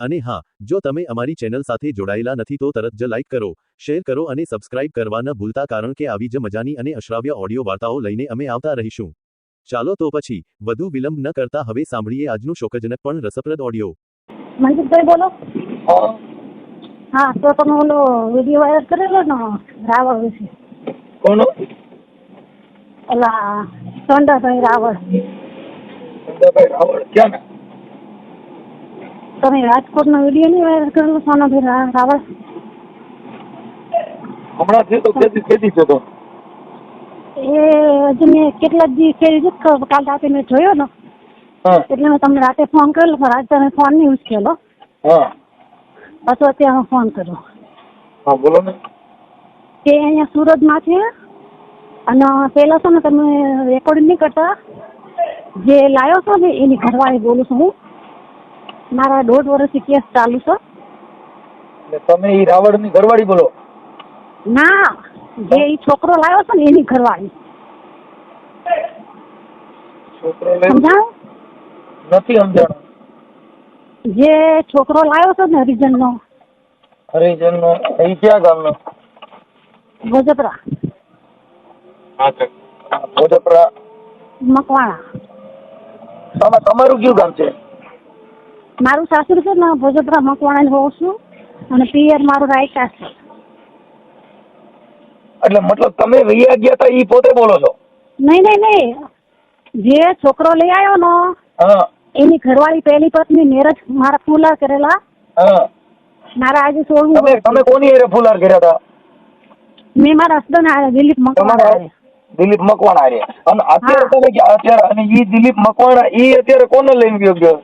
અને હા જો તમે અમારી ચેનલ સાથે જોડાયેલા નથી તો તરત જ લાઈક કરો શેર કરો અને સબસ્ક્રાઇબ કરવા ન ભૂલતા કારણ કે આવી જ મજાની અને અશ્રાવ્ય ઓડિયો વાર્તાઓ લઈને અમે આવતા રહીશું. ચાલો તો પછી વધુ વિલંબ ન કરતા હવે સાંભળીએ આજનું શોકજનક પણ રસપ્રદ ઓડિયો. મનસુખભાઈ બોલો. હા. તો તમે ઓલો વીડિયો વાયરલ કરેલો ને રાવણ વિશે? કોનો? ઓલા સોંડાભાઈ રાવણ સોંડાભાઈ રાવળ ક્યાં? તમે રાજકોટનો વીડિયો નહીં વાયરલ કરેલો સોનાભાઈ રા- રાવણ હમણાં છે તો ખેતી ખેતી છે તો? એ હજી મેં કેટલાક દી કરી છે કાલ રાતે મેં જોયો ને. એટલે મેં તમને રાતે ફોન કરેલો પણ આજે તમે ફોન નહીં યુઝ હા. પછી અત્યારે હું ફોન કર્યો. હા બોલો ને. કે અહીંયા સુરતમાં છે અને પહેલાં છે ને તમે રેકોર્ડિંગ નહીં કરતા. જે લાવ્યો છો ને એની ઘરવાળી બોલું છું હું. મારા દોઢ વર્ષથી કેસ ચાલુ છે. એટલે તમે ઈ રાવળની ઘરવાળી બોલો. ના જે ઈ છોકરો લાવ્યો છે ને એની ઘરવાળી. છોકરો સમજાણું? નથી સમજાણું. જે છોકરો લાવ્યો છે ને હરિજનનો. હરિજનનો એ ક્યાં ગામનો? ગોજપરા. ગોજપરા. મકવાણા. તમારું કયું ગામ છે? મારું સાસુ છે ને ભોજપરા મકવાણા હોઉં છું અને પિયર મારું રાયકા છે. એટલે મતલબ તમે વૈયા ગયા તા ઈ પોતે બોલો છો? નહીં નહીં નહીં. જે છોકરો લઈ આવ્યો ને એની ઘરવાળી પહેલી પત્ની મેરેજ મારા ફૂલાર કરેલા. મારા આજે સોળમું તમે તમે કોની હારે ફૂલાર કર્યા હતા મેં મારા હસબન્ડ આવ્યા દિલીપ મકવાણા દિલીપ મકવાણા હારે. અને અત્યારે. તમે અત્યારે અને ઈ દિલીપ મકવાણા ઈ અત્યારે કોને લઈને ગયો ગયો?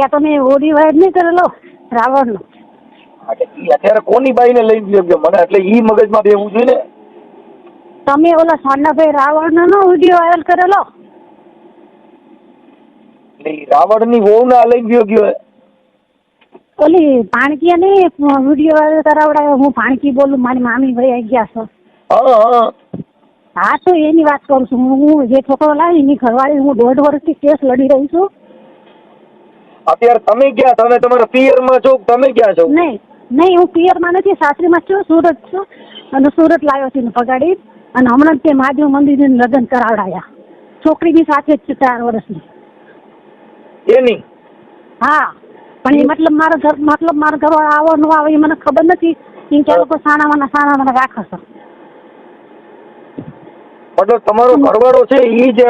એ તો મેં ઓડી વાયર નહીં કરેલો રાવણનો. અત્યારે કોની બાઈને લઈ ગયો કે મને? એટલે ઈ મગજમાં બેવું જોઈએ? ને તમે ઓલા સાનાભાઈ રાવણનો નો વીડિયો વાયરલ કરેલો? રાવણની વહુને આ લઈને ગયો ગયો ઓલી ભાણકીએ નહીં વીડિયો વાયરલ કરાવડાયો. હું ભાણકી બોલું મારી મામી ભાઈ આવી ગયા છો. હા હા. તો એની વાત કરું છું. હું હું જે છોકરો લાવી એની ઘરવાળી હું દોઢ વર્ષથી કેસ લડી રહી છું. અત્યારે તમે ક્યાં તમે તમારા પિયરમાં છો તમે ક્યાં છો? નહીં નહીં હું પિયરમાં નથી સાસરીમાં છું સુરત છું. અને સુરત લાવ્યો છું પગાડી અને હમણાં તે મહાદેવ મંદિરે લગ્ન કરાવડાયા. છોકરીની સાથે જ છે ચાર વર્ષની. એની? હા પણ એ મતલબ મારો ઘર મતલબ મારો ઘર આવો ન આવે એ મને ખબર નથી. કેમ કે લોકો સાણાવાના સાણાવાના રાખે છે મતલબ તમારો ઘરવાળો છે એ જ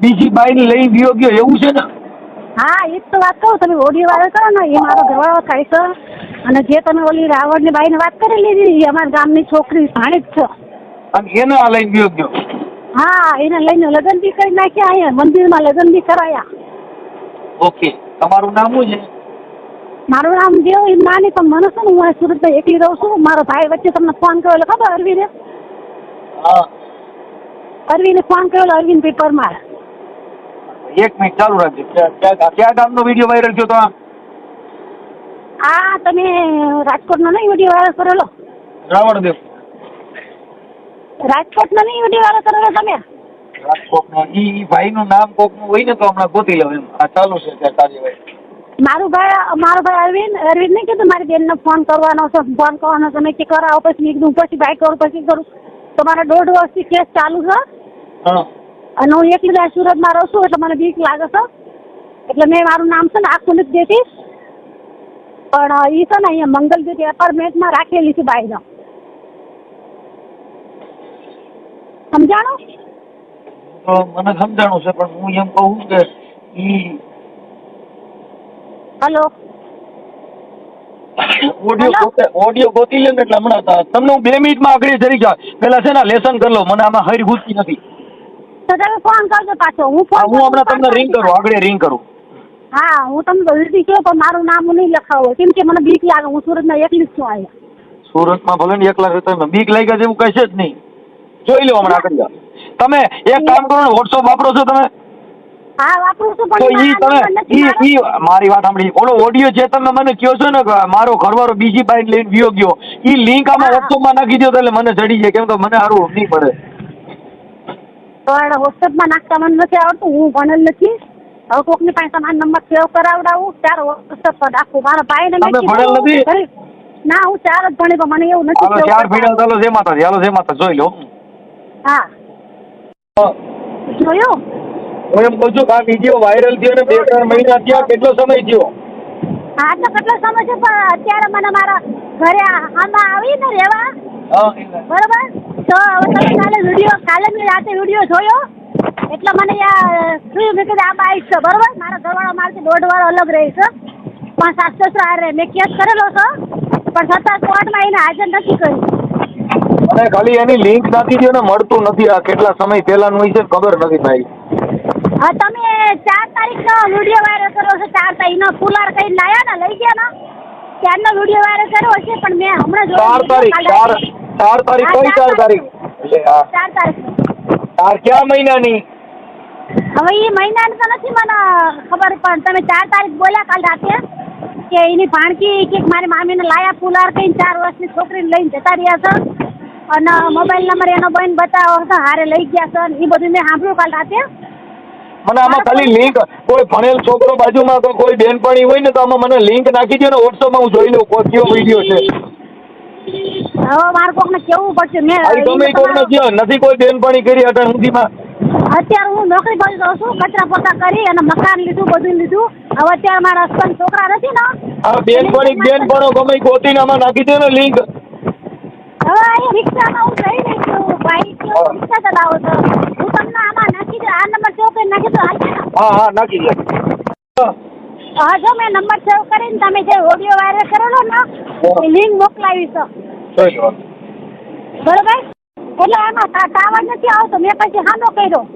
બીજી બાઈને લઈ ગયો ગયો એવું છે ને? હા એ જ તો વાત કહું તમે ઓડિયો વાળો કરો ને એ મારો ઘરવાળો થાય છે. અને જે તમે ઓલી રાવણની બાઈને વાત કરી લીધી એ અમારા ગામની છોકરી ભાણી જ છે. અને એને આ લઈને ગયો ગયો? હા એને લઈને લગ્ન બી કરી નાખ્યા અહીંયા મંદિરમાં લગ્ન બી કરાયા. ઓકે તમારું નામ શું છે? મારું નામ દેવ એમ નાની પણ મને છે ને હું અહીં સુરતમાં એકલી રહું છું. મારો ભાઈ વચ્ચે તમને ફોન કર્યો એટલે ખબર અરવીને હા. અરવિંદે ફોન કર્યો અરવિંદ ભાઈ પરમાર એક મિનિટ ચાલુ રાખજો. ક્યાં ક્યાં ગામનો વીડિયો વાયરલ થયો તો? આ તમે રાજકોટનો નહીં વીડિયો વાયરલ કરેલો? રાવણદેવ રાજકોટનો નહીં વીડિયો વાયરલ કરેલો તમે? રાજકોટનો ઈ ભાઈનું નામ કોકનું હોય ને તો હમણાં ગોતી લઉં એમ. આ ચાલુ છે ત્યાં કાર્યવાહી. મારું ભાઈ મારો ભાઈ અરવિંદ અરવિંદ નહીં કીધું મારી બેનને ફોન કરવાનો છે ફોન કરવાનો છે. મેં કે કરાવો પછી મેં કીધું પછી ભાઈ કરું પછી કરું. તમારા દોઢ વર્ષથી કેસ ચાલુ છે? હા. અને હું એકલી ત્યાં સુરતમાં રહું છું એટલે મને બીક લાગે છે. એટલે મેં મારું નામ છે ને આખું નથી દેતી. પણ એ છે ને અહીંયા મંગલજ્યોતિ એપાર્ટમેન્ટમાં રાખેલી છે બાઈનો. સમજાણું? મને સમજાણું છે પણ હું એમ કહું કે ઈ હલો. ઓડિયો ઓડિયો ગોતી લે એટલે હમણાં તમને હું બે મિનિટમાં આગળ જરી જા પેલા છે ને લેસન કરી લો મને આમાં હરી ભૂતી નથી. તો તમે ફોન કરજો પાછો. હું ફોન હું હમણાં તમને રિંગ કરું આગળ રિંગ કરું. હા હું તમને જલ્દી કહું પણ મારું નામ નહીં લખાવો કેમ કે મને બીક લાગે હું સુરતમાં એકલી જ છું અહીંયા. સુરતમાં ભલે ને એકલા હોય, બીક લાગ્યા જેવું કહેશે જ નહીં. જોઈ લો હમણાં આગળ. તમે એક કામ કરો ને વોટ્સઅપ વાપરો છો તમે? હા વાપરું છું પણ ઈ તમે ઈ ઈ મારી વાત સાંભળી. ઓલો ઓડિયો જે તમે મને કહો છો ને મારો ઘરવાળો બીજી બાઈક લઈને વિયો ગયો. ઈ લિંક આમાં વોટ્સઅપ વોટ્સઅપમાં નાખી દો એટલે મને ચડી જાય. કેમ કે મને સારું નહીં પડે. પણ વોટ્સઅપમાં નાખતા મને નથી આવડતું હું ભણેલ નથી. હવે કોકની પાસે તમારો નંબર સેવ કરાવડાવું ત્યારે વોટ્સઅપ પર નાખું મારા ભાઈને મેં કીધું, ના હું ચાર જ ભણી પણ મને એવું નથી ચાર કરતા. ચાલો જે માતા ચાલો જે માતા જોઈ લો. હા. જોયું? હું એમ કહું છું આ વીડિયો વાયરલ થયો ને બે ત્રણ મહિના થયા કેટલો સમય થયો? હા તો કેટલો સમય છે? પણ અત્યારે મને મારા ઘરે આમાં આવી ને રહેવા બરોબર? તો હવે તમે કાલે વીડિયો કાલે મેં રાતે વીડિયો જોયો. એટલે મને યા થયું મેં કીધું આ આવીશ તો બરોબર? મારા ઘરવાળો મારથી દોઢ વાળો અલગ રહે છે. પણ સાસુ સસરા હારે મેં કેસ કરેલો છે પણ છતાં કોર્ટમાં એને હાજર નથી કરી. અને ખાલી એની લિંક નાખી દો ને મળતું નથી આ કેટલા સમય પહેલાનું હોય છે ખબર નથી ભાઈ. હા તમે ચાર તારીખનો વીડિયો વાયરલ કર્યો છે ચાર તારીખનો ફુલાર કરીને લાયા ને લઈ ગયા ને? ત્યારનો વીડિયો વાયરલ કર્યો છે પણ મેં હમણાં જોયો ચાર તારીખ ચાર. ચાર તારીખ કઈ ચાર તારીખ? એટલે આ ચાર તારીખ. ચાર કયા મહિનાની? હવે એ મહિનાની તો નથી મને ખબર પણ તમે ચાર તારીખ બોલ્યા કાલ રાતે કે એની ભાણકી કે મારી મામીને લાયા ફુલાર કઈ ચાર વર્ષની છોકરીને લઈને જતા રહ્યા છે. અને મોબાઈલ નંબર એનો બહેન બતાવો તો હારે લઈ ગયા છે એ બધું મેં સાંભળ્યું કાલ રાતે. મને આમાં ખાલી લિંક કોઈ ભણેલ છોકરો બાજુમાં કોઈ કોઈ બેનપણી હોય ને તો આમાં મને લિંક નાખી દો ને વોટ્સઅપમાં હું જોઈ લઉં કોઈ કયો વીડિયો છે. હવે મારે કોકને કેવું પડશે? મેં તમે એને કયો? નથી કોઈ બેનપણી કરી અટાણ સુધીમાં? અત્યારે હું નોકરી પર જાઉં છું કચરા પોતા કરી અને મકાન લીધું બધું લીધું. હવે અત્યારે મારા હસબન્ડ છોકરા નથી ને? આ બેનપણી બેનપણો ગમે ગોતીને આમાં નાખી દો ને લિંક હવે અહીં રિક્ષામાં હું જઈ રહી છું. હું. રિક્ષા ચલાવું છું? હું તમને આમાં નાખી દઉં. આ નંબર સેવ નાખી દો હાલશે ને? હા હા નાખી દો. હા જો મેં નંબર સેવ કરીને તમે જે ઓડિયો વાયરલ કરેલો ને એ લિંક મોકલાવી છે બરોબર? એટલે ટા- ટાવર નથી આવતો. મેં પછી હાનો કર્યો.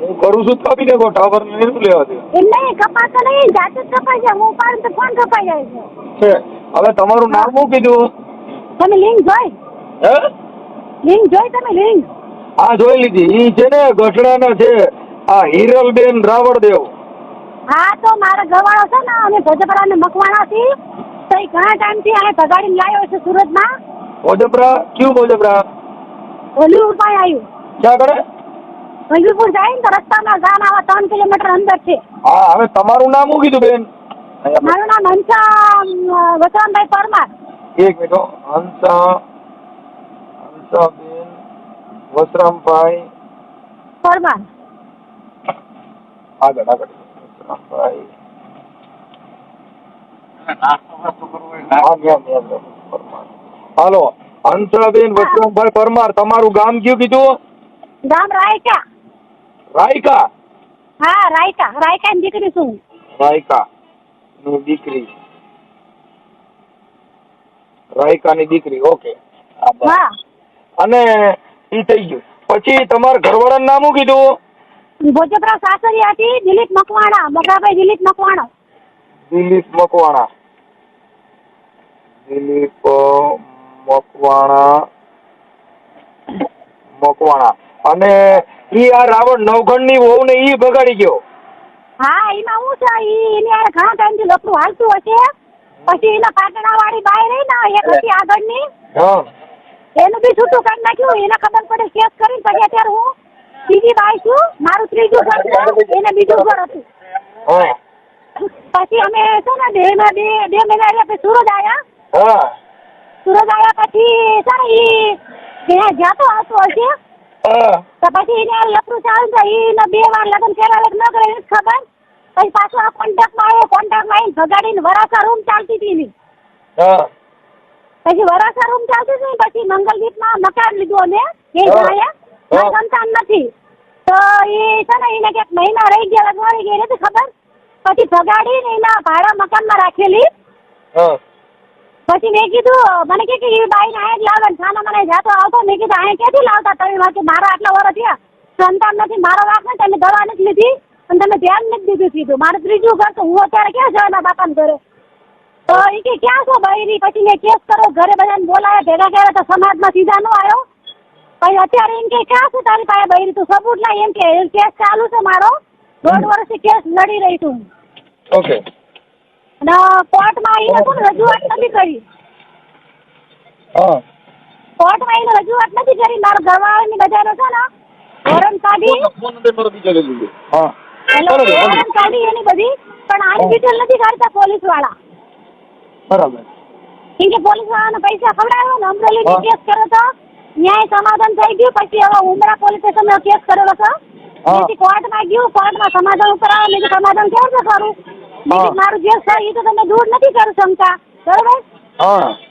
હું કરું છું તો દેખો ટાવર ને શું લેવા દે. નહીં કપાતો નહીં જાતે જ કપાઈ જાય. હું પાડું તો ફોન કપાઈ જાય છે? છે. હવે તમારું નામ શું કીધું? તમે લિંક જોઈ? હે? લિંક જોઈ તમે લિંક હા જોઈ લીધી. ઈ છે ને ગઢડાના છે. આ હિરલબેન રાવળદેવ. હા તો મારા ઘરવાળો છે ને અમે ભોજપરાને મકવાણાથી તો એ ઘણા ટાઈમથી આ ભગાડીને લાવ્યો છે સુરતમાં. ભોજપરા? કયું ભોજપરા? હોલીવુડ પાસે આવ્યું ક્યાં કરે? હોલીવુડ જાય ને તો રસ્તામાં ગામ આવા ત્રણ કિલોમીટર અંદર છે. હા હવે તમારું નામ શું કીધું બેન? મારું નામ હંસા વસરામભાઈ પરમાર. એક મિનિટ. હંસા હંસાબેન વસરામભાઈ. પરમાર. આગળ આગળ. હાલો હંસાબેન વસરામભાઈ પરમાર તમારું ગામ કયું કીધું? ગામ રાયકા. રાયકા? હા રાયકા. રાયકાની દીકરી છું. રાયકા ની દીકરી. રાયકાની દીકરી ઓકે. હા, અને ઈ થઈ ગયું. પછી તમારા ઘરવાળાનું નામ શું કીધું? ભોજપરા સાસરિયા હતી દિલીપ મકવાણા મકરાભાઈ દિલીપ મકવાણો. દિલીપ મકવાણા. દિલીપ મકવાણા મકવાણા. અને ઈ આ રાવણ નવગણની વહુ ને ઈ બગાડી ગયો. હા એમાં હું છે ઈ એની હારે ઘણા ટાઈમથી લફડું હાલતું હશે. પછી એના પાટણા વાળી બાય રહી ને એક હતી આગળની. એનું બી છૂટું કરી નાખ્યું એને ખબર પડે કેસ કરીને પછી અત્યારે હું બીજી ભાઈ છું મારું ત્રીજું ઘર છે એને બીજું ઘર હતું. પછી અમે છે ને બે માં બે બે મહિના રહ્યા પછી સુરત આવ્યા સુરત આવ્યા પછી છે ને ત્યાં જ્યાં તો આવતો હશે તો પછી એને લપરું ચાલુ છે એને બે વાર લગ્ન પહેલા લગ્ન કરે એ ખબર? પછી પાછું આ કોન્ટેક્ટમાં આવ્યો કોન્ટેક્ટમાં આવીને ભગાડીને વરાસા રૂમ ચાલતી હતી એની. પછી વરાસા રૂમ ચાલતી હતી પછી મંગલદીપમાં મકાન લીધું અમે એ હા. સંતાન નથી. તો એ છે ને એને ક્યાંક મહિના રહી ગયા રહી ગઈ નથી ખબર? પછી ભગાડીને એના ભાડા મકાનમાં રાખેલી. પછી મેં કીધું મને કે એ એ બાઈને અહીંયા જ લાવે થાના મને જાતો આવતો મેં કીધું અહીંયા ક્યાંથી લાવતા તમે? બાકી મારા આટલા વર્ષ થયા. સંતાન નથી મારો વાક નથી તમે દવા નથી લીધી. અને તમે ધ્યાન નથી દીધું કીધું. મારે ત્રીજું ઘર તો હું અત્યારે ક્યાં જવા એના બાપાને ઘરે? તો એ કે ક્યાં છો બૈરી? પછી મેં કેસ કરો ઘરે બધાને બોલાયા ભેગા કર્યા તો સમાજમાં સીધા નો આવ્યો. પછી અત્યારે એમ કે ક્યાં છું તારી પાસે બૈરી? તું સબૂત લાય એમ કે કેસ ચાલુ છે મારો. દોઢ વર્ષથી કેસ લડી રહી છું ઓકે. અને કોર્ટમાં એને કોણ રજૂઆત નથી કરી? હા. કોર્ટમાં એને રજૂઆત નથી કરી? મારા ઘરવાળાની બજારો છે ને વોરંટ કાઢી. ફોન નંબર મારો બીજો લઈ લીધો હા. એટલે બરોબર બરોબર. વોરંટ કાઢી એની બધી પણ આની ડિટેલ નથી કાઢતા પોલીસવાળા બરાબર કે પોલીસ વાળાને પૈસા ખવડાવ્યો ને અમરેલીની કેસ કર્યો તો ન્યાય સમાધાન થઈ ગયું પછી હવે ઉમરા પોલીસ સ્ટેશનમાં કેસ કરેલો છે. પછી કોર્ટમાં ગયું કોર્ટમાં સમાધાન ઉપર આવે મેં સમાધાન કેવી છે કરું મારું જે છે એ તો તમે દૂર નથી કરી શકતા બરોબર?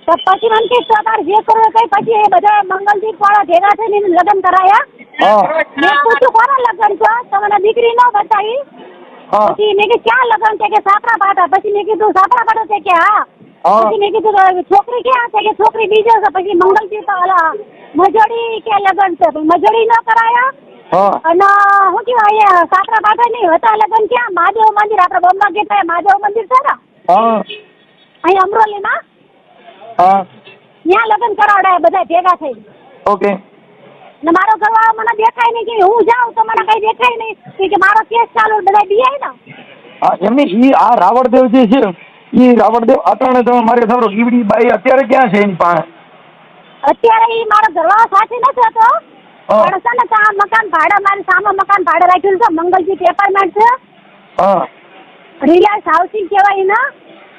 તો પછી મને કે તમારે જે કરવું કઈ પછી એ બધા મંગલદીપ વાળા ભેગા થઈને લગ્ન કરાયા. મેં પૂછ્યું કોના લગ્ન છો? તમને દીકરી ન બતાવી. પછી મેં કે ક્યાં લગ્ન છે? કે સાપરા પાટા. પછી મેં કીધું સાપરા પાટા છે કે હા. પછી મેં કીધું છોકરી ક્યાં છે? કે છોકરી બીજો છે. પછી મંગલજી ઓલા કે લગ્ન છે? પછી મજડી ન કરાયા. અને શું કહેવાય અહીંયા સાતરા પાટા નહીં. હતા લગન ક્યાં? મહાદેવ મંદિર. આપણે બોમ્બા ગીતા મહાદેવ મંદિર છે ને? અહીં અમરોલીમાં? હા. ત્યાં લગ્ન કરાવડાય બધા ભેગા થઈ. ઓકે. ને મારો ઘરવાળો મને દેખાય નહીં કે હું જાઉં તો મને કઈ દેખાય નહીં. કે મારો કેસ ચાલુ બધા બીઆઈ ને એમની ઈ આ રાવણદેવ જે છે ઈ રાવણદેવ અટાણે તમે મારે ખબર ઈવડી બાઈ અત્યારે ક્યાં છે એની પાસે? અત્યારે ઈ મારો ઘરવાળો સાથે નથી હતો પણ છે ને ત્યાં મકાન ભાડે મારી સામે મકાન ભાડે રાખ્યું છે. મંગલજી એપાર્ટમેન્ટ છે. રિલાયન્સ હાઉસિંગ કહેવાય ને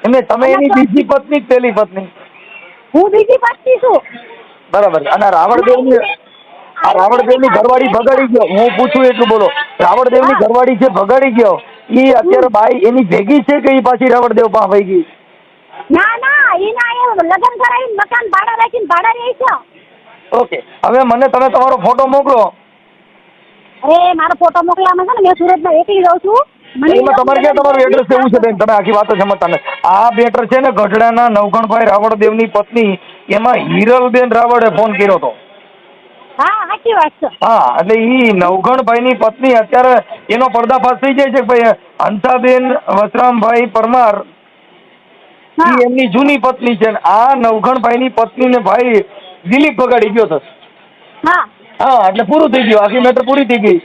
એટલે તમે એની બીજી પત્ની પેલી પત્ની? હું બીજી પત્ની છું. બરાબર. અને રાવણદેવની આ રાવણદેવની ઘરવાળી ભગાડી ગયો. હું પૂછું એટલું બોલો. રાવણદેવની ઘરવાળી છે ભગાડી ગયો ઈ અત્યારે બાઈ એની ભેગી છે કે એ પાછી રાવણદેવ પાસે ગઈ? ના ના એના એ લગ્ન કરાવીને મકાન ભાડે રાખીને ભાડે રહી છે? ઓકે. હવે મને તમે તમારો ફોટો મોકલો. અરે મારો ફોટો મોકલવામાં છે ને મેં સુરતમાં એકલી રહું છું. એમાં તમારે ક્યાં તમારું એડ્રેસ એવું છે બેન? તમે આખી વાતો સમજતા નથી. આ બેટર છે ને ગઢડાના નવગણભાઈ રાવણદેવની પત્ની એમાં હિરલબેન રાવળે ફોન કર્યો હતો. હા સાચી વાત છે. હા એટલે ઈ નવગણભાઈની પત્ની અત્યારે એનો પર્દાફાશ થઈ જાય છે ભાઈ હંસાબેન વસરામભાઈ પરમાર એમની જૂની પત્ની છે ને આ પત્ની ને ભાઈ દિલીપ બગાડી ગયો હતો. હા. એટલે પૂરું થઈ ગયું. આખી મેટર પૂરી થઈ ગઈ.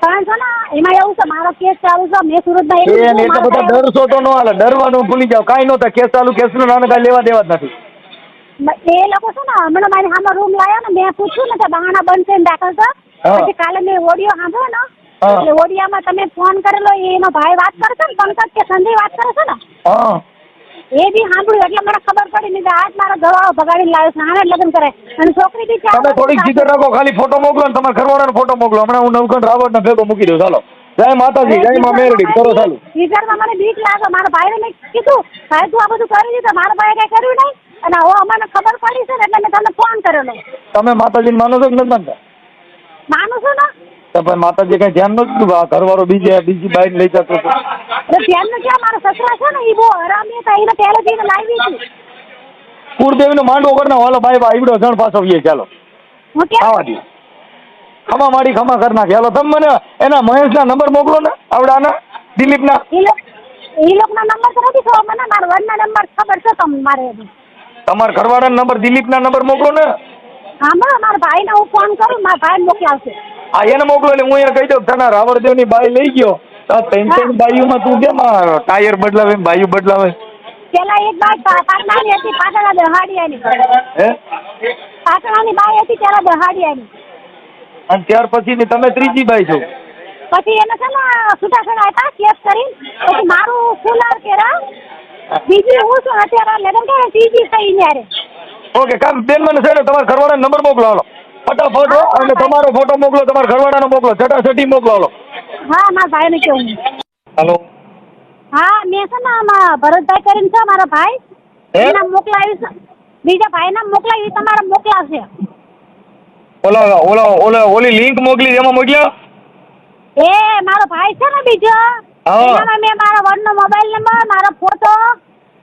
છે ને એમાં એવું છે મારો કેસ ચાલુ છે મેં સુરતમાં એકલી એટલે બધા ડરશો તો ન હાલે. ડરવાનું ભૂલી જાવ કાંઈ નહોતા. કેસ ચાલુ કેસનું નાનું કાંઈ લેવા દેવા જ નથી. એ લોકો છે ને હમણાં મારી સામે રૂમ લાવ્યો ને મેં પૂછ્યું ને કે બહાના બંધ થઈને દાખલ છે પછી કાલે મેં ઓડિયો સાંભળ્યો ને એટલે ઓડિયામાં તમે ફોન કરેલો એનો ભાઈ વાત કરે છે ને પંકજ કે સંજય વાત કરે છે ને? એ બી સાંભળ્યું એટલે મને ખબર પડી. નહીં આજ મારો ઘરવાળો ભગાડીને લાવ્યો છે આને લગ્ન કરે. અને છોકરી બી તમે થોડીક જીગર રાખો ખાલી ફોટો મોકલો ને તમારા ઘરવાળાનો ફોટો મોકલો. હમણાં હું નવગણ રાવણને ભેગો મૂકી દઉં. ચાલો. જય માતાજી જય મા મેરડી. કરો ચાલુ. વિચારમાં મને બીક લાગે. મારા ભાઈને મેં કીધું ભાઈ તું આ બધું કરી દીધું. મારા ભાઈએ કઈ કર્યું નહીં? અને હવે અમને ખબર પડી છે ને એટલે મેં તમને ફોન કર્યો તમે માતાજીને માનો છો કે નથી માનતા? માનું છું ને. તો ભાઈ માતાજી કઈ ધ્યાન નતું ઘરવાળો બીજે બીજી બાઈક લઈ જતો હતો. મારા સસરા છે ને એ બહુ હરામી હતા એને પહેલેથી એને લાવી હતી. કુળદેવીનો માંડવો કરી હાલો ભાઈ ભાઈ ઈવડો જણ પાછો વીએ ચાલો. આવા દે ખમા માડી ખમા કર નાખે હાલો તમે મને એના મહેશના નંબર મોકલો ને આવડાના દિલીપના. એ ના લોકોના નંબર તો નથી ખબર મને મારા વનના નંબર ખબર છે તમને મારે તમારા ઘરવાળાના નંબર દિલીપના નંબર મોકલો ને. હા મારા મારા ભાઈને હું ફોન કરું મારા ભાઈ મોકલાવશે. આ એને મોકલો એટલે હું એને કહી દઉં તને રાવણદેવની બાઈ લઈ ગયો. તો આ ત્રણ ત્રણ બાઈઓમાં તું કેમ આ ટાયર બદલાવે બાઈઓ બદલાવે? પેલા એક બાઈ પાટણાની હતી પાટણા દહાડિયાની. હે? પાટણાની બાઈ હતી ત્યારે દહાડિયાની. અને ત્યાર પછીની તમે ત્રીજી બાઈ છો. પછી એને છે ને છૂટાછેડા હતા કેસ કરી પછી મારું ફૂલાર કેરા બીજી હું છું અત્યારે લગ્ન કે ત્રીજી થઈ ત્યારે ઓકે કામ બેન મને છે ને તમારા ઘરવાળા નંબર મોકલો હાલો. ફટાફટ અને તમારો ફોટો મોકલો તમારા ઘરવાળાનો મોકલો છટાછટી મોકલો હાલો હા મારા ભાઈને કેવું હાલો. હા મેં છે ને આમાં ભરતભાઈ કરીને છે મારા ભાઈ? એના મોકલાવી છે. બીજા ભાઈના મોકલાવી તમારે મોકલાવશે. ઓલો ઓલો ઓલો ઓલી લિંક મોકલી એમાં મોકલ્યા? એ મારો ભાઈ છે ને બીજો. એનામાં મેં મારા વનનો મોબાઈલ નંબર મારો ફોટો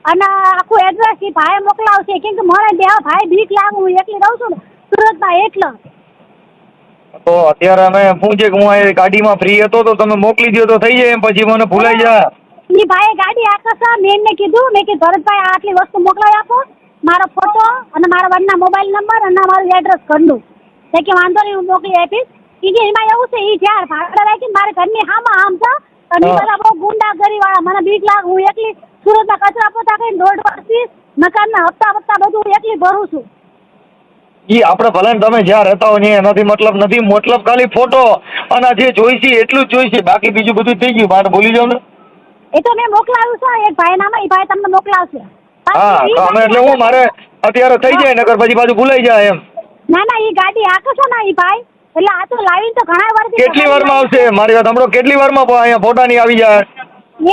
અને આખું એડ્રેસ એ ભાઈ મોકલાવશે. કેમ કે મને બે ભાઈ બીક લાગુ હું એકલી રહું છું ને સુરતમાં એટલે. તો અત્યારે અમે શું છે કે હું આ ગાડીમાં ફ્રી હતો તો તમે મોકલી દો તો થઈ જાય એમ પછી મને ભૂલાઈ જાય. એ ભાઈ ગાડી આકર્ષા મેં ને કીધું મેં કે ભરતભાઈ આટલી વસ્તુ મોકલાવી આપો મારો ફોટો અને મારા વનના મોબાઈલ નંબર અને મારું એડ્રેસ ઘરનું. તે કે વાંધો નહીં હું મોકલી આપીશ. ઈ કે એમાં એવું છે ઈ જ્યાં ભાગડા રાખીને મારે ઘરની હામાં આમ છે અને ઈ. બધા બહુ ગુંડાગરી વાળા મને બીક લાગ હું એકલી સુરતમાં કચરા પોતા કરીને દોઢ વર્ષથી મકાનના હપ્તા હપ્તા બધું એકલી ભરું છું. ઈ આપણે ભલે તમે જ્યાં રહેતા હોય ને એનાથી મતલબ નથી. મતલબ ખાલી ફોટો અને જે જોઈશે એટલું જ જોઈશે. બાકી બીજું બધું થઈ ગયું. મારે બોલી જાવ ને. એ તો મેં મોકલાવ્યું છે. એક ભાઈ નામ એ ભાઈ તમને મોકલાવશે. હા અમે એટલે હું મારે અત્યારે થઈ જાય નકર પછી પાછું ભૂલાઈ જાય એમ. ના ના એ ગાડી આખો છે ને એ ભાઈ. એટલે આ તો લાવીને તો ઘણા વાર કેટલી વારમાં આવશે? મારી વાત સાંભળો. કેટલી વારમાં અહીંયા ફોટા ની આવી જાય?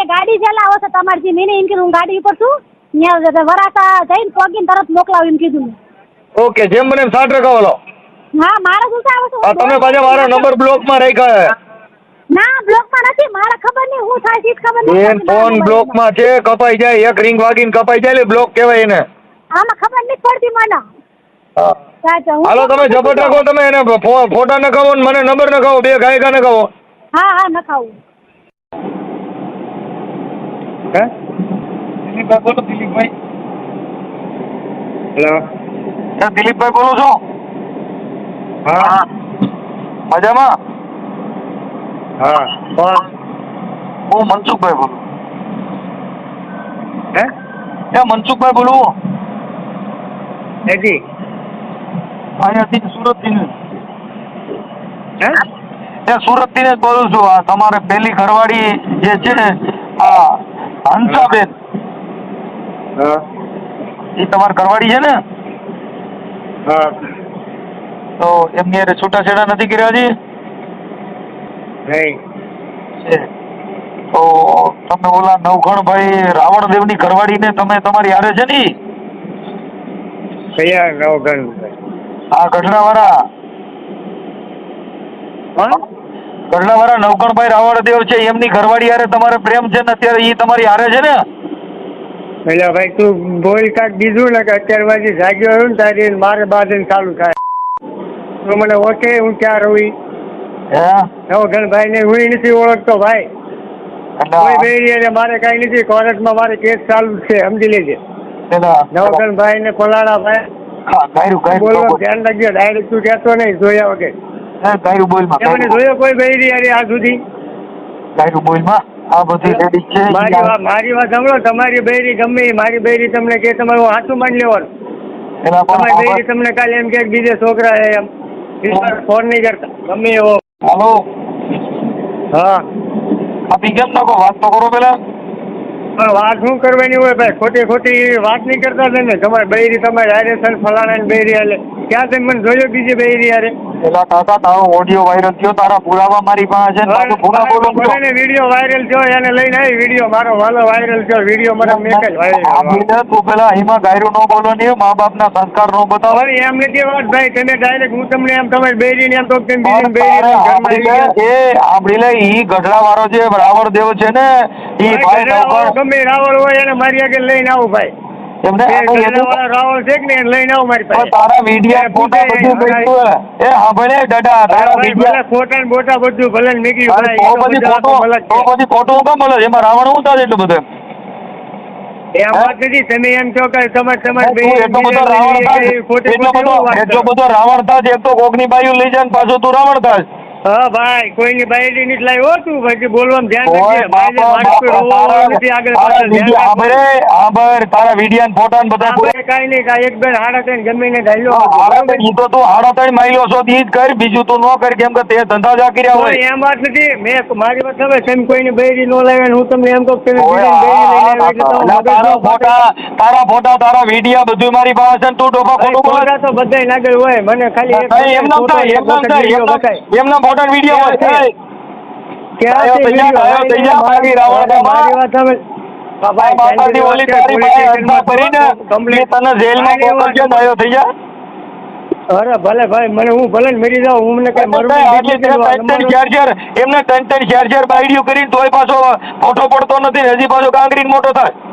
એ ગાડી જેલા આવશે તમારી જે મેં એમ કીધું હું ગાડી ઉપર છું. ત્યાં વરાસા જઈને પોગીને તરત મોકલાવું એમ કીધું. ઓકે જેમ બને એમ સાઠ ટકા વાલો હા મારા શું આવે છે તમે પાછા મારો નંબર બ્લોકમાં રાખ્યા છે. ના બ્લોકમાં નથી મારે ખબર નહીં હું થાય છે ખબર નહીં બેન ફોન બ્લોકમાં છે કપાઈ જાય એક રિંગ વાગીને કપાઈ જાય એટલે બ્લોક કહેવાય એને. આમાં ખબર નહીં પડતી મને. હાલો તમે ઝપટ રાખો તમે એને ફોટા નખાવો ને મને નંબર નખાવો બે ગાયકા નખાવો. હા હા નખાવું. હે? દિલીપભાઈ બોલો દિલીપભાઈ. હેલો. હે દિલીપભાઈ બોલો છો. હા. મજામાં? હા. કોણ હું મનસુખભાઈ બોલું. હે? એ મનસુખભાઈ બોલું. હેજી અહીંયાથી સુરતથી. હે? એ સુરતથી જ બોલું છું. આ તમારે પેલી ઘરવાળી જે છે ને આ હંસાબેન. એ તમારી ઘરવાળી છે ને? હા. તો એમની હારે છૂટાછેડા નથી કર્યા હજી? નહીં. છે. તો તમે ઓલા નવઘણભાઈ રાવણદેવની ઘરવાળીને તમે તમારી હારે છે ને? કયા નવગણ આ ગઢડાવાળા. ગઢડાવાળા નવગણભાઈ રાવણદેવ છે એમની ઘરવાળી હારે તમારે પ્રેમ છે ને અત્યારે એ તમારી હારે છે ને? એટલે ભાઈ તું બોલ કાંઈક બીજું ને કે અત્યાર પછી જાગ્યો હોય ને તારી મારે બાદ ચાલુ થાય. તું મને ઓકે હું ક્યાં રહું હા? ગણભાઈ ભાઈ ને હું નથી ઓળખતો ભાઈ. કોઈ બેરી મારે કાંઈ નથી કોર્ટમાં મારે કેસ ચાલુ છે સમજી લેજે. પેલા નવગણ ભાઈ. ને પલાળા ભાઈ બોલવા ધ્યાન રાખજો ડાયરેક્ટ તું કહેતો નહીં જોયા વગર. જોયો કોઈ બેરી યાર આ સુધી? ગાયરું બોલમાં આ બધી લેડીઝ છે મારી વાત મારી વાત સાંભળો તમારી બૈરી ગમે મારી બૈરી તમને કે તમારું હાથું માની લેવાનું. એના તમારી બૈરી તમને કાલે એમ કે બીજે છોકરા છે એમ. ફોન નહીં કરતા. ગમે એવો. હાલો. હા. આ કેમ નાખો? વાત તો કરો પેલા. પણ વાત શું કરવાની હોય ભાઈ? ખોટી ખોટી વાત નહીં કરતા ને તમારે બૈરી તમારે હારે છે ને ફલાણા બૈરી હાલે. ક્યાં તમે મને જોયો બીજી બૈરી હારે. પેલા કાકા તારો ઓડિયો વાયરલ થયો તારા પુરાવા મારી પાસે છે પાછું પુરા બોલો ને વીડિયો વાયરલ થયો એને લઈને આવી વિડિયો મારો વાલો વાયરલ થયો વિડિયો મને મેક જ વાયરલ તું પેલા એમાં ગાયરો નો બોલો ને મા બાપના સંસ્કાર નો બતાવ. અરે એમ નથી વાત ભાઈ તમે ડાયરેક્ટ હું તમને એમ તમારી બૈરી ને એમ તો તેમ બીજી તારે બૈરી એ આપડી લે ઈ ગઢડા વાળો જે રાવણ દેવ છે ને ઈ ભાઈ ગમે રાવળ હોય એને મારી આગળ લઈને આવું ભાઈ. રાવળ છે ને લઈને આવો મારી પાસે. તારા વિડિયા ફોટા બધું એ હા ભલે તારા વિડિયા ફોટા બોટા બધું ભલે ને અરે તો એ ફોટો તો ભલે જ તો છે. પછી ફોટો કેમ મળે એમાં રાવણ હું થાય એટલું બધું? એટલો બધો રાવણ થાજ. બધો રાવણ એક તો કોકની બાયું લઈ જાય પાછું તું રાવણ થાજ હા ભાઈ કોઈની બાયડી નથી લાવી. હો તું બોલવામાં ધ્યાન નથી આગળ તારા વિડિયા ને ફોટા ને બધા નહીં કાંઈ એક બેન હાડા ઈ તો તું હાડા ત્રણ છો ઈ જ કર બીજું તું ન કર કેમ કે તે ધંધા જ કર્યા હોય. એમ વાત નથી. મેં મારી વાત હવે તમે કોઈની બૈરી નો લાવે હું તમને એમ કહું કે અલા, તારા ન ફાટે. તારા ફોટા તારા વિડિયા બધું મારી પાસે છે ને તું ડોફા ખોટું બોલે. તો બધાય નાગર હોય. મને ખાલી એમ નામ થાય, એમ નામ થાય, એમ નામ- બતાય. વીડિયો છે. અરે ભલે ભાઈ મને હું ભલે મેળી જાઉં હું મને કઈ એમને ત્રણ ત્રણ ચાર ચાર બાયડીઓ કરીને તોય પાછો ફોટો પડતો નથી હજી પાછો કાંકરી મોટો થાય.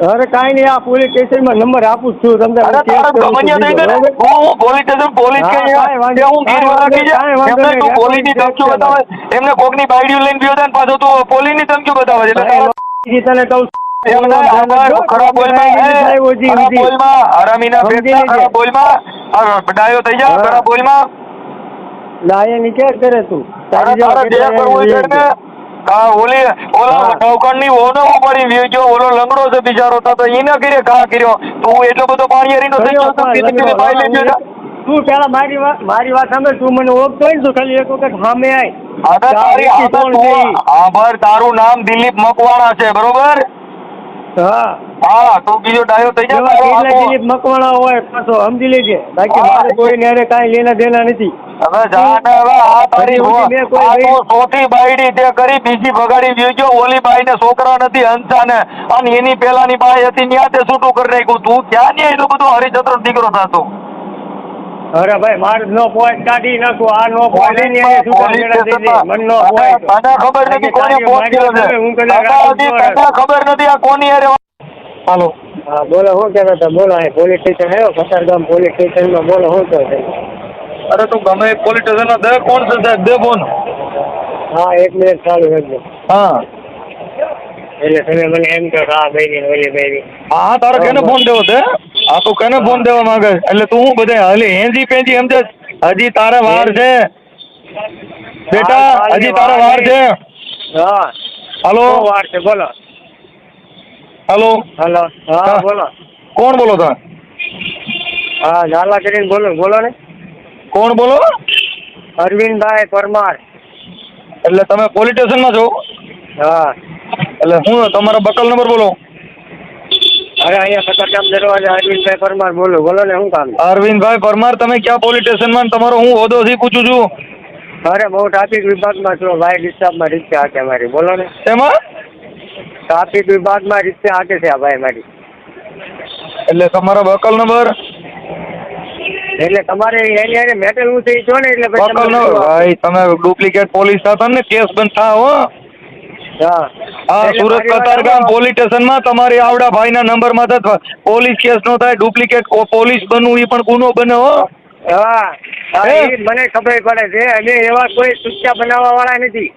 અરે કઈ નહીં આ પોલીસ સ્ટેશનમાં નંબર આપું છું તમને અરે તારે ગમનિયા ને હું પોલીસ સ્ટેશન પોલીસ કે વાંધો એમને તું. પોલીસની ધમકીઓ બતાવે. એમને કોકની બાયડીઓ લઈને ગયો ને પાછો તું પોલીસની ધમકીઓ બતાવે છે. એટલે તને કહું ડાયો થઈ જા હા. ખરાબ બોલમાં. લાયે ની ક્યાં કરે તું. તારે જે કરવું હોય હા ઓલી ઓલા હા. ની ઓનો પડી વ્યુ જો ઓલો લંગડો છે બિચારો તો તો ઈને કરે કા કર્યો? તું એટલો બધો પાણી હરીનો થઈ ગયો તું કીધું પાઈ લેજો. તું પેલા મારી વાત મારી વાત સાંભળ તું મને ઓળખતો ને તો ખાલી એક વખત સામે આય. આભાર તારું નામ દિલીપ મકવાણા છે બરોબર? હા. હા તું બીજો ડાયો થઈ જા એવા તારો કેટલા આખો- દિલીપ મકવાણા હોય પાછો સમજી લેજે. બાકી મારે કોઈને હારે કાંઈ લેના દેના નથી. હવે જા ને હવે આ તારી સોથી બાયડી તે કરી બીજી ભગાડી વ્યુજો ઓલી બાઈ ને છોકરા નથી હંસા ને અને એની પેલાની બાઈ હતી ત્યાં તે છૂટું કરી નાખ્યું. તું ક્યાં ન્યા એટલું બધું હરિચંદ્ર દીકરો થતો. અરે ભાઈ મારે નો પોઈન્ટ કાઢી નાખું આ નો પોઈન્ટ એની. મને નો ખબર નથી કોને પોઈન્ટ કર્યો છે. હું કદાચ તને ખબર નથી આ કોની અરે હાલો. હા બોલો હું કહેતા હતા બોલો અહીં પોલીસ સ્ટેશન આવ્યો કસારગામ પોલીસ સ્ટેશનમાં બોલો શું કહો છે. અરે તું ગમે પોલીસ સ્ટેશન દે કોણ છે સાહેબ? દે ફોન હા એક મિનિટ ચાલુ રાખજો હા. એટલે તમે મને એમ કહો હા ભાઈ ને ઓલી બૈરી હા તારે કેને ફોન દેવો છે? આ તું કને ફોન દેવા માંગે એટલે તું હું બધે હલી? હેંજી પેંજી એમ હજી તારે વાર છે. બેટા હજી તારે વાર છે. હા. હાલો. વાર છે? બોલો. હાલો. હલો. હા હા. બોલો. કોણ બોલો તમે? હા ઝાલા કરીને બોલો. બોલો ને. કોણ બોલો? અરવિંદભાઈ પરમાર. એટલે તમે પોલીસ સ્ટેશનમાં છો? હા. એટલે હું તમારો બકલ નંબર બોલો? અરે અહીંયા કતારગામ દરવાજા અરવિંદભાઈ પરમાર બોલો બોલો ને શું કામ? અરવિંદભાઈ પરમાર તમે ક્યાં પોલીસ સ્ટેશનમાં તમારો હું હોદો થી પૂછું છું? અરે બહુ ટ્રાફિક વિભાગમાં છો ભાઈ ડિસ્ટર્બમાં રિક્ષા હાકે મારી બોલો ને. એમાં ટ્રાફિક વિભાગમાં રિક્ષા હાકે છે આ ભાઈ મારી. એટલે તમારો બકલ નંબર? એટલે તમારે એની હારે મેટલ હું થઈ છો ને એટલે બકલ ભાઈ તમે ડુપ્લિકેટ પોલીસ થતા ને કેસ બંધ થા હો. હા. હા સુરત કતારગામ. પોલીસ સ્ટેશનમાં તમારી આવડા ભાઈના નંબરમાં પોલીસ કેસ નો થાય ડુપ્લિકેટ પોલીસ બનવું એ પણ ગુનો બને હો. હા મને ખબર પડે છે અને એવા કોઈ સુચ્ચા બનાવવા વાળા નથી.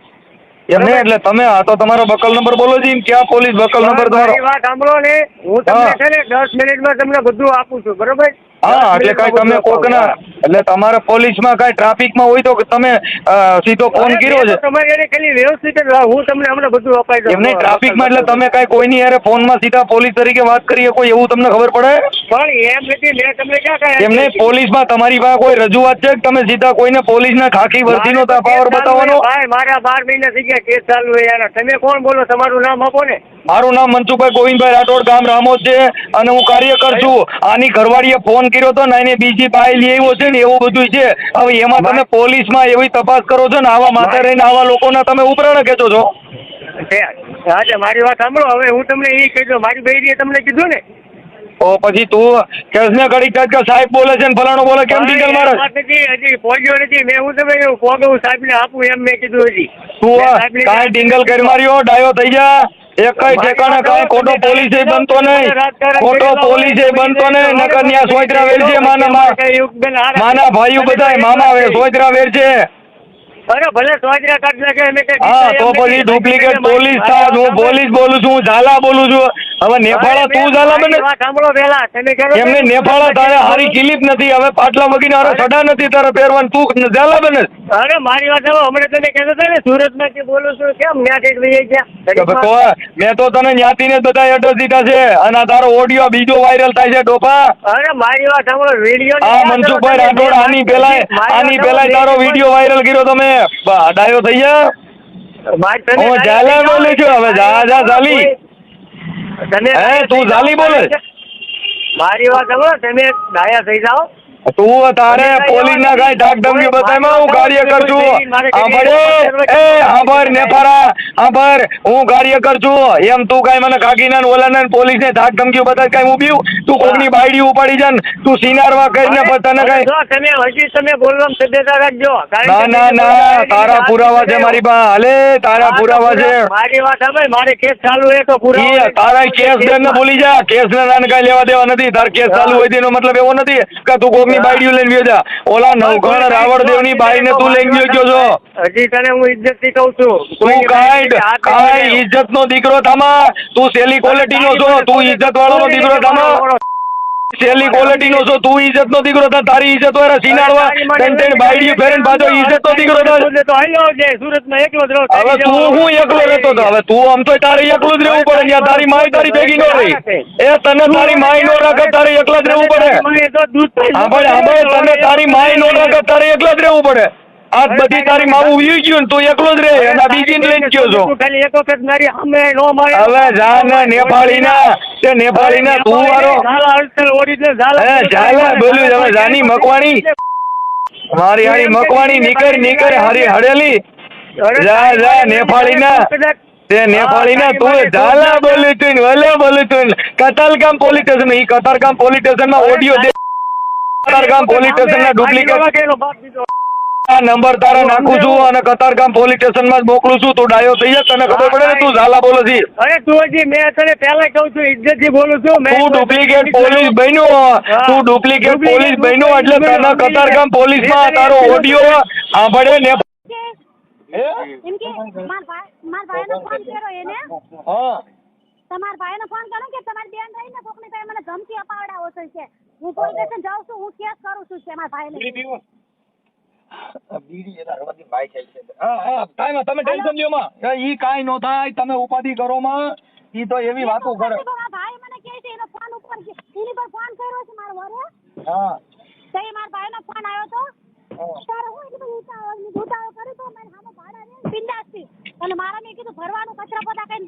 એમને એટલે તમે આ તો તમારો બકલ નંબર બોલો જી ક્યાં પોલીસ બકલ નંબર તમારો? મારી વાત સાંભળો ને હું તમને છે ને દસ મિનિટમાં તમને બધું આપું છું બરોબર? હા એટલે કઈ તમે કોકના એટલે તમારે પોલીસમાં કઈ ટ્રાફિકમાં હોય તો તમે સીધો ફોન કર્યો છે? તમારી વ્યવસ્થિત હું તમને હમણાં બધું અપાઈ દઉં. એમને ટ્રાફિકમાં એટલે તમે કઈ કોઈની યારે ફોનમાં સીધા પોલીસ તરીકે વાત કરીએ કોઈ એવું તમને ખબર પડે? પણ એમ નથી મેં તમને ક્યાં એમને પોલીસમાં તમારી પાસે કોઈ રજૂઆત છે તમે સીધા કોઈને પોલીસના ખાખી વર્દીનો નો તો પાવર બતાવવાનો? ભાઈ. મારા બાર મહિના થઈ ગયા કેસ ચાલુ યાર. તમે કોણ બોલો? તમારું નામ આપો ને. મારું નામ મનસુખભાઈ ગોવિંદભાઈ રાઠોડ ગામ રામોદ છે. અને હું કાર્યકર છું. આની ઘરવાળીએ ફોન કર્યો હતો ને એને બીજી બાઈ લઈ આવ્યો છે ને એવું બધું છે. હવે એમાં તમે પોલીસમાં એવી તપાસ કરો છો ને આવા માથે રહીને આવા લોકોના તમે ઉપરાણ ખેંચો છો. હા મારી વાત સાંભળો. હવે હું તમને એ કહી દઉં મારી બહેરીએ તમને કીધું ને. તો પછી તું કેસને ઘડી કાઢ સાહેબ બોલે છે ને ફલાણો બોલે કેમ ટીકલ મારે? નથી હજી પહોંચ્યો નથી. મેં હું તમે એવું સાહેબ ને આપું એમ મેં કીધું હજી. તું કાંઈ. ડિંગલ કરી માર્યો ડાયો થઈ જા. એક કઈ ઠેકાણે કાંઈ ખોટો પોલીસે બનતો નહીં. ખોટો પોલીસે બનતો નહીં. નકર ન્યા સોયત્રા વેર છે માના માના ભાઈઓ બધાય મામા સોયત્રા વેર છે અરે ભલે સોજરા કાઢ નાખે અમે હા તો પછી ડુપ્લિકેટ પોલીસ થાય હું પોલીસ બોલું છું હું ઝાલા બોલું છું. હવે નેફાળા તું ઝાલા બને? સાંભળો પેલા એમને નેફાળા તારે હારી કિલીપ નથી હવે પાટલા વગીને હારે સડા નથી તારે પહેરવાનું તું ઝાલા બને? અરે મારી વાત સાંભળો હમણાં તને કહેતા હતા ને સુરતમાંથી બોલું છું કેમ ન્યા ઠેઠ વહી તો ગયા? મેં તો તને ન્યાથી ને બધા એડ્રેસ દીધા છે અને તારો ઓડિયો બીજો વાયરલ થાય છે ડોફા. અરે મારી વાત સાંભળો વીડિયો મનસુખભાઈ રાઠોડ આની પેલા આની પેલા તારો વીડિયો વાયરલ કર્યો તમે. બા, ડાયો થઈ ગયા? હું ઝાલા બોલું છું હવે જા જા જાલી તને હે, તું જાલી બોલે? મારી વાત સાંભળો તમે ડાયા થઈ જાઓ. તું તારે પોલીસ ના કઈ ધાક ધમકી બતાવ્યા હું કાર્યકર છું સાંભળે એ સાંભળ નેફારા સાંભળ હું કાર્યકર છું એમ તું કઈ મને કાકીના ને ઓલાના પોલીસ ને ધાક ધમકી બતાવી કઈ ઊભી તું કોકની બાયડી ઉપાડી જા તું સિનારવા કરીને પોતાને કઈ તમે હજી તમે બોલવા સભ્યતા રાખજો. ના ના ના તારા પુરાવા છે મારી પાસે હાલે તારા પુરાવા છે. મારી વાત સાંભળ મારે કેસ ચાલુ હે તો પુરાવા તારા કેસ ને ભૂલી જા. કેસ ને કઈ લેવા દેવા નથી. તાર કેસ ચાલુ હોય તેનો મતલબ એવો નથી કે તું કોકની બાયડીઓ લઈને ગયો જા. ઓલા નવઘણ રાવણદેવની બાઈને તું લઈને ગયો ગયો છો. હજી તને હું ઇજ્જતથી કહું છું. તું કાંઈ કાઈ ઇજ્જત નો દીકરો થામા તું સેલી ક્વોલિટી નો છો તું ઇજ્જત વાળો નો દીકરો થામા સેલી ક્વોલિટી નો છો તું ઇજ્જત નો દીકરો થા તારી ઇજ્જત હોય સીનાડવા ટેન્ટેન ત્રણ ફેરન પાછો ઇજ્જત નો દીકરો થા તો હાલ્યો આવજે સુરતમાં એકલો જ રહો હવે તું હું એકલો રહેતો હતો હવે તું આમ તો તારે એકલું જ રહેવું પડે ત્યાં તારી માય તારી ભેગી નો રહી. એ તને તારી માય નો રાખે તારે એકલા જ રહેવું પડે. હા ભાઈ હા ભાઈ તને તારી માય નો રાખે તારે એકલા જ રહેવું પડે. આજ બધી તારી માવું વી ગયું ને તું એકલો જ રે અને બીજી ને લઈને ગયો છો? ખાલી એક વખત મારી સામે નો મારે. હવે જા ને નેપાળી ના તે નેપાળી ના તું ઝાલા હે ઝાલા બોલ્યું હવે જાની મકવાણી. મારી હારી મકવાણી નીકળ નીકળ હારી હડેલી જા જા નેપાળી ના તે નેપાળી ના તું ઝાલા બોલ્યું તું વલે બોલ્યું તું કતારગામ પોલીસ સ્ટેશન ઈ કતારગામ પોલીસ સ્ટેશનમાં ઓડિયો દે. કતારગામ પોલીસ સ્ટેશન ના ડુપ્લિકેટ નંબર તારા નાખું છું અને કતારગામ પોલીસ સ્ટેશનમાં જ મોકલું છું. તું ડાયો થઈ જાય તને ખબર પડે ને તું ઝાલા બોલે છી. અરે તું હજી મેં તને પહેલા કહું છું ઇજ્જતથી બોલું છું મેં તું ડુપ્લિકેટ પોલીસ બન્યો તું ડુપ્લિકેટ પોલીસ બન્યો એટલે તને કતારગામ પોલીસમાં તારો ઓડિયો સાંભળે ને? એમ ભાઈ નો ફોન કર્યો એને? હા. તમારા ભાઈને ફોન કર્યો કે તમારી બેન રહીને કોકની પાસે મને ધમકી અપાવડાવો છે હું પોલીસ સ્ટેશન જાઉં છું હું કેસ કરું છું કે મારા ભાઈને હા, હા, કાંઈ ના, તમે ટેન્શન લ્યો માં. ઈ કાંઈ નો થાય તમે ઉપાધિ કરો માં. ઈ તો એવી વાતો કરે. ભાઈ મને કહે છે એનો ફોન ઉપર છે. એની પર ફોન કર્યો છે મારા વરે. હા. તો એ મારા ભાઈનો ફોન આવ્યો તો. તારે હું એટલું ઉતાવળની ઉતાવળ કરી તો મને સામે ભાડા ને અને મારા મેં કીધું ભરવાનું કચરા પોતા કઈ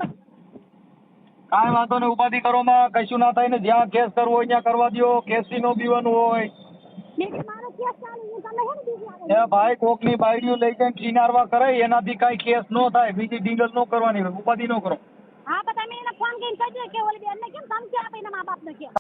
કાંઈ વાંધો ને ઉપાધિ કરો માં. કશું ના થાય ને જ્યાં કેસ કરવો હોય ત્યાં કરવા દ્યો. થી નો પીવાનું હોય. એ ભાઈ, કોકની બાયડીઓ લઈ જઈને કિનારવા કરે એનાથી કાંઈ કેસ નો થાય. બીજી ડીંગલ નો કરવાની ઉપાધિ નો કરો. હા, પણ તમે એને ફોન કરીને કહેજો કે ઓલી બેનને કેમ ધમકી આપે એના મા બાપને કેમ?